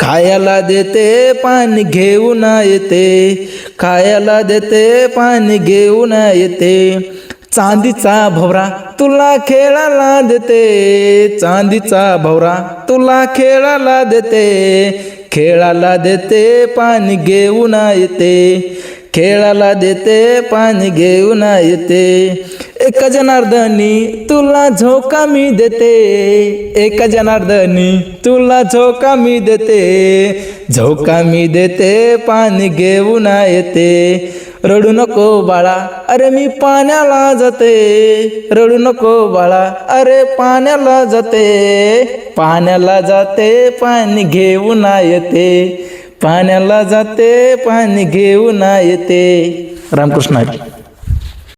खायला देते पाणी घेऊन येते. खायला देते पाणी घेऊन येते. चांदीचा भवरा तुला खेळाला देते. चांदीचा भवरा तुला खेळाला देते. खेळाला देते पाणी घेऊन येते. खेळाला देते पाणी घेऊन येते. एक जनार्दनी तुला झोका मी देते. एक जनार्दनी तुला झोका मी देते. झोका मी देते पाणी घेऊन येते. रडू नको बाळा अरे मी पाण्याला जाते. रडू नको बाळा अरे पाण्याला जाते. पाण्याला जाते पाणी घेऊन येते. पाण्याला जाते पाणी घेऊन येते. रामकृष्ण